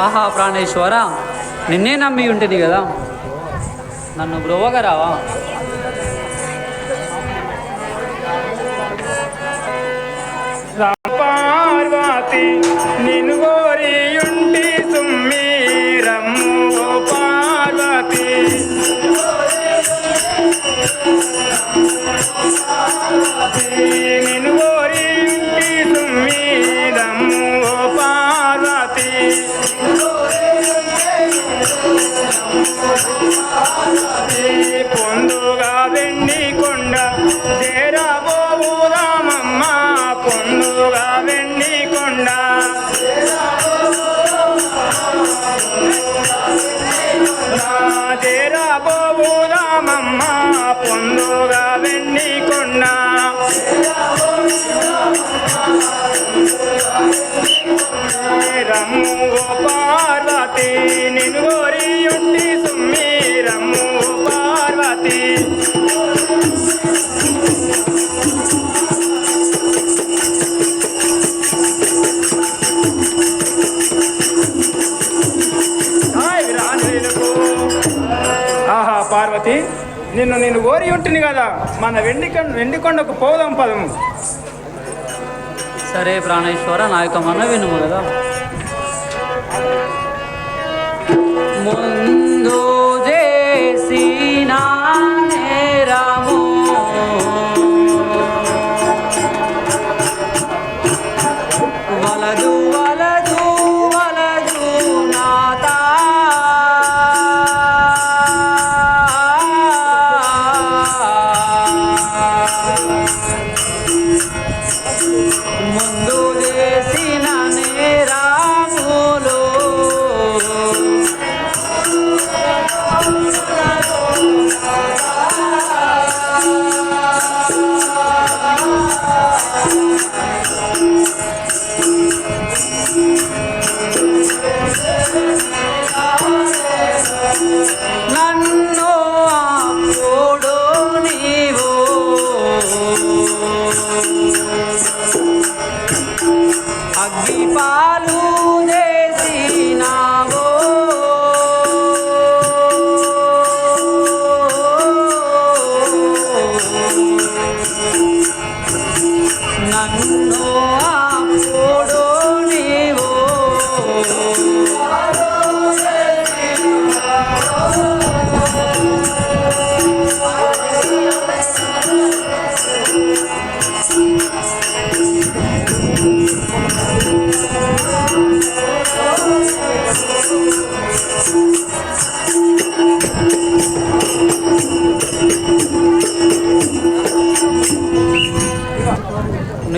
ఆహా ప్రాణేశ్వర నిన్నే నమ్మి ఉంటుంది కదా. నన్ను బ్రోవగా రావా. పార్వతి నిన్ను గోరియుంటి సుమ్మి రమ్ము ఓ పార్వతి. నిన్ను పొందుగా వెండి కొండ చేరబోదామమ్మ పొందుగా వెండి కొండ చేరబోదామమ్మ పొందుగా వెండి కొండ రమ్ము గోపా పార్వతి హాయ్ ఆహా పార్వతి నిన్ను నేను కోరి ఉంటుంది కదా మన వెండి వెండికొండకు పోదాం పదము. సరే ప్రాణేశ్వర నా యొక్క మన వినుము కదా. ముందు చేసినా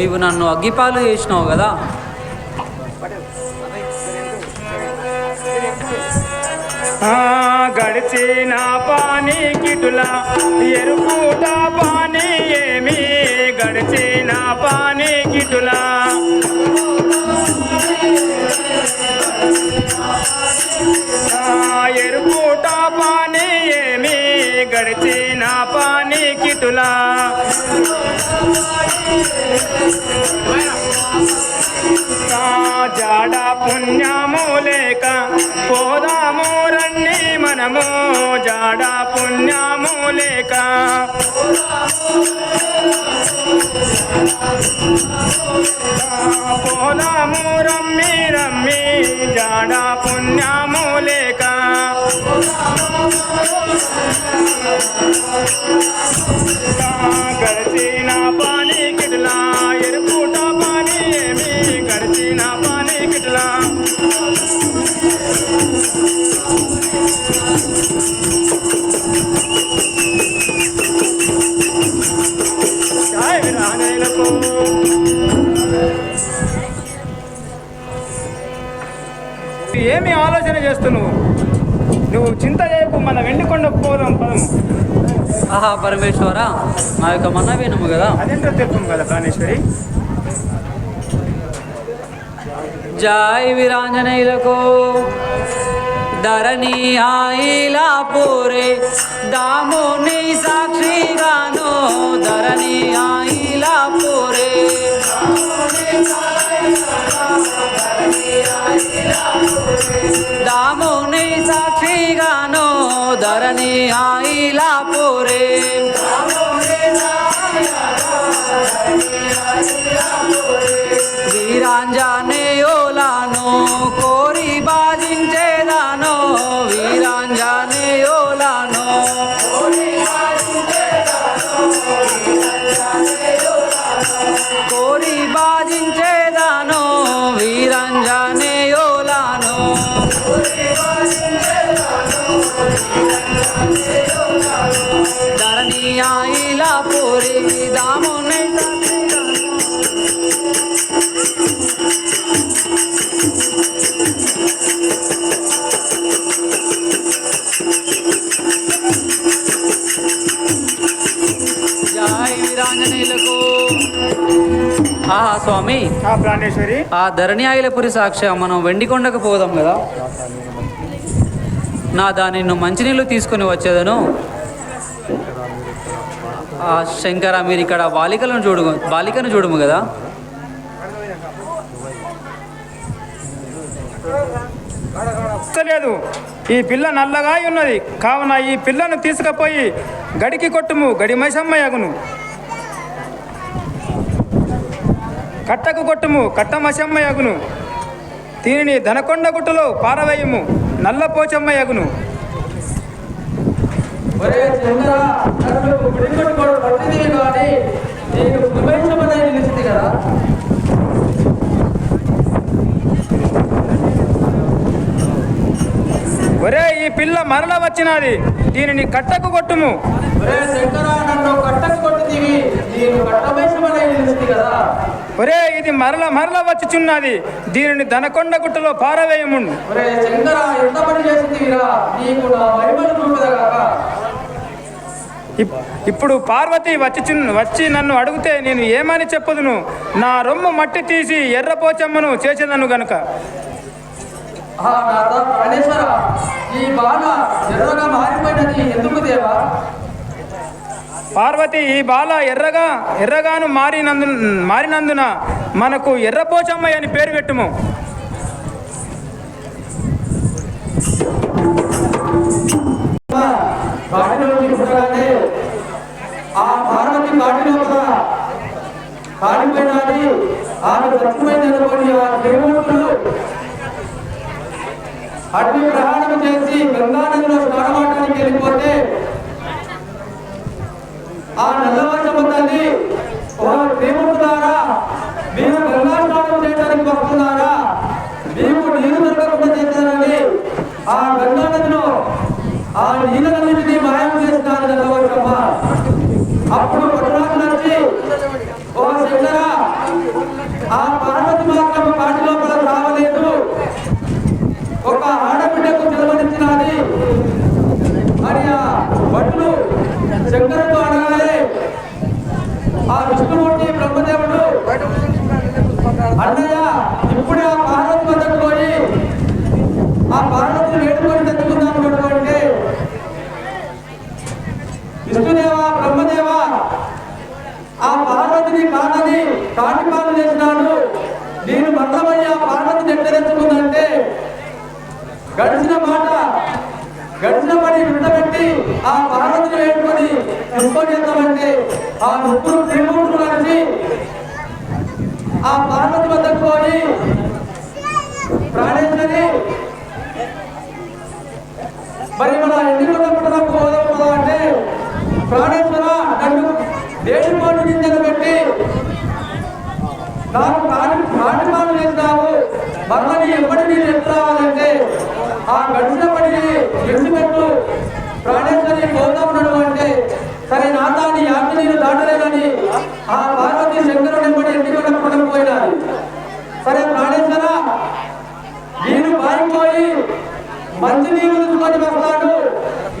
నువ్వు నన్ను అగ్గిపాలు చేసినావు కదా. గడిచిన పాని కిటుల ఎరుపుట పాని ఏమి గడిచిన పాని కిటులా. ఎరుపు గడిచిన పాని కిటులా ఆ జాడ పుణ్యము లేక పోదాము రండి మనము జాడ పుణ్యము లేక ఆ పోదాము రమ్మి రమ్మి జాడ పుణ్యము లేక గడిచిన కిట్లా ఎరుపుట ఏమి? గడిచిన కిట్లా. ఏమి ఆలోచన చేస్తున్నావు? ఆహా పరమేశ్వర. నా యొక్క మన్న వినము కదా. అదేంటో తెలుపు కదా ప్రాణేశ్వరి? జై వీరాంజనేయులకు. ధరణి ఆయిలా పూరే దాముని సాక్షిగాను ధరణి ఆయిలా పూరే దాముని సాక్షిగాను ధరణి ఆయిలా పూరే వీరాంజనేయోలాను కోరి బాధించేదాను ఆహా స్వామి. ఆ ప్రాణేశ్వరి. ఆ ధరణి ఆయిలపురి సాక్ష్య మనం వెండికొండకు పోదాం కదా. నా దాని మంచినీళ్ళు తీసుకొని వచ్చేదను. ఆ శంకర మీరు ఇక్కడ బాలికలను చూడు బాలికను చూడము కదా. లేదు ఈ పిల్ల నల్లగా ఉన్నది కావున ఈ పిల్లను తీసుకుపోయి గడికి కొట్టుము. గడి మైసమ్మయ్యగును కట్టకు కొట్టుము కట్ట మసమ్మయ్యగును దీనిని ధనకొండ గుట్టలో పారవేయము నల్ల నిలిచింది కదా. ఒరే ఈ పిల్ల మరల వచ్చినది దీనిని కట్టకు కొట్టుము. ఒరే శంకర నన్ను కట్టకు నేను నిలిచింది కదా. ఒరే ఇది మరల మరల వచ్చుచున్నది. దీనిని ధనకొండ గుట్టలో పారవేయము ఇప్పుడు పార్వతి వచ్చి వచ్చి నన్ను అడిగితే నేను ఏమని చెప్పదును? నా రొమ్ము మట్టి తీసి ఎర్రపోచమ్మను చేసేదను గనుక. ఈ బాణ ఎర్రగా మారిపోయినది ఎందుకు దేవా? పార్వతి ఈ బాల ఎర్రగా ఎర్రగాను మారినందు మారినందున మనకు ఎర్రపోచమ్మ అని పేరు పెట్టుము బాటిలో ఆ పార్వతి ఆమె ఆ దేవుడు ప్రయాణం చేసి గంగానదిలో స్నానమాటానికి వెళ్ళిపోతే ఆ నల్లవర్షము తల్లి ఓ దేవుడులారా మీరు గంగా చేయడానికి వస్తున్నారా మేము నీరు దొరకకుండా చేశారని ఆ గంగా నదిలో ఆ నీళ్ళన్నింటినీ మాయం చేస్తున్నారు నల్లవర్షమ్మ అప్పుడు పట్టణానికి నచ్చి ఓ శంకరా ఆ పార్వతి మాత్రం పాటి లోపల రావలేదు. ఒక ఆడబిడ్డకు జన్మనిచ్చినది. అని ఆ భటులు శంకరుడు అచ్చుకునుండి బ్రహ్మదేవుడు. అన్నయ్య ఇప్పుడు ఆ పార్వతి వద్దకు పోయి ఆ పార్వతిని వేడుకొని తెచ్చుకుందాం అనుకుంటే విష్ణుదేవా బ్రహ్మదేవా ఆ పార్వతిని కాదని కాటిపాలు చేసినాడు నేను మరణమయ్యి ఆ పార్వతిని ఎక్కడ తెచ్చుకుందంటే గడిచిన మాట గడిచిన పని విడబెట్టి ఆ పార్వతిని వేడుకొని నింపజేద్దామంటే ఆ ముగ్గురు త్రిమూర్తులు కలిసి ఆ పార్వతి వద్దకు పోయి ప్రాణేశ్వరి మరి మన ఎన్నికల పట్టణంకు పోదాం కదా అంటే ప్రాణేశ్వర నన్ను దేశపాటు నిందలు పెట్టి నాకు ప్రాణి ప్రాణిపాలు చేసినావు మమ్మల్ని ఎప్పటి నేను ఎత్తు రావాలంటే ఆ గడిచిన పనిని విడిచిపెట్టు ప్రాణేశ్వరి పోతామన్నాడు అంటే సరే నా తాని యాజ్ఞ నేను దాటలేనని ఆ పార్వతి శంకరుడు ఎప్పటి ఎన్నికల పట్టణం పోయినారు సరే ప్రాణేశ్వర నేను పారిపోయి మంచి నీళ్ళు తీసుకొని వస్తాడు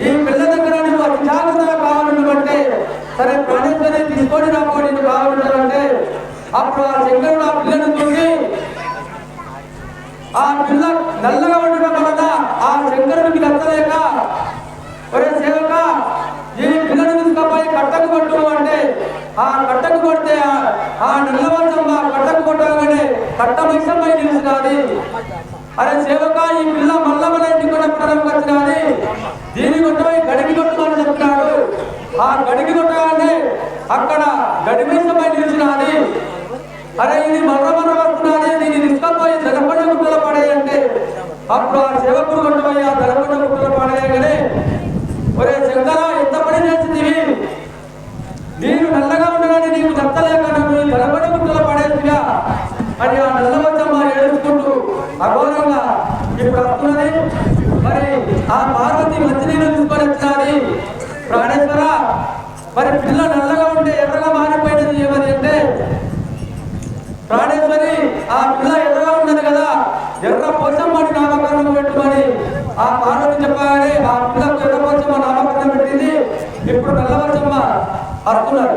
ఈ పిల్ల దగ్గర నువ్వు అతి కావాలంటే సరే ప్రాణేశ్వరి తీసుకొని రాకపోయి నేను కావాలంటే అప్పుడు ఆ శంకరుడు ఆ పిల్లను చూసి ఆ పిల్ల నల్లగా ఆ- ఆ నల్లవంశం ఆ కట్టకు కొట్టగానే కట్ట నిలిచినది అరే సేవక ఈ పిల్ల మల్లవల ఇంటికి కొట్టడానికి వచ్చినది. దీని కొట్టబోయి గడికి కొట్టుకొని చెప్తున్నాడు. ఆ గడికి కొట్టగానే అక్కడ గడి నిలిచినది అరే ఇది మర్ర మర్ర వస్తున్నది. దీన్ని తీసుకపోయి జనపడ గుట్టలు పడేయంటే అప్పుడు ఆ సేవకుడు కొట్టబోయి ఆ జనపడ గుట్టలు పడేయగానే ఒరే శంకర ఎంత పని చేసింది నేను నల్లగా ఉండగానే నీకు నచ్చలేక నన్ను జనపడ గుట్టలో పడేసిగా అని ఆ నల్లవచ్చమ్మ ఏడుచుకుంటూ అఘోరంగా ఇప్పుడు వస్తున్నది మరి ఆ పార్వతి మంచినీళ్ళు తీసుకొని వచ్చినది ప్రాణేశ్వర మరి పిల్ల నల్లగా ఉంటే ఎర్రగా మారిపోయినది ఏమని అంటే ప్రాణేశ్వరి ఆ పిల్ల ఎర్రగా ఉన్నది కదా ఎర్ర పోచమ్మని నామకరణం పెట్టుమని ఆ పార్వతి చెప్పగానే ఆ పిల్లకు ఎర్ర పోచమ్మ నామకరణం పెట్టింది. ఇప్పుడు నల్లవచ్చమ్మ వస్తున్నారు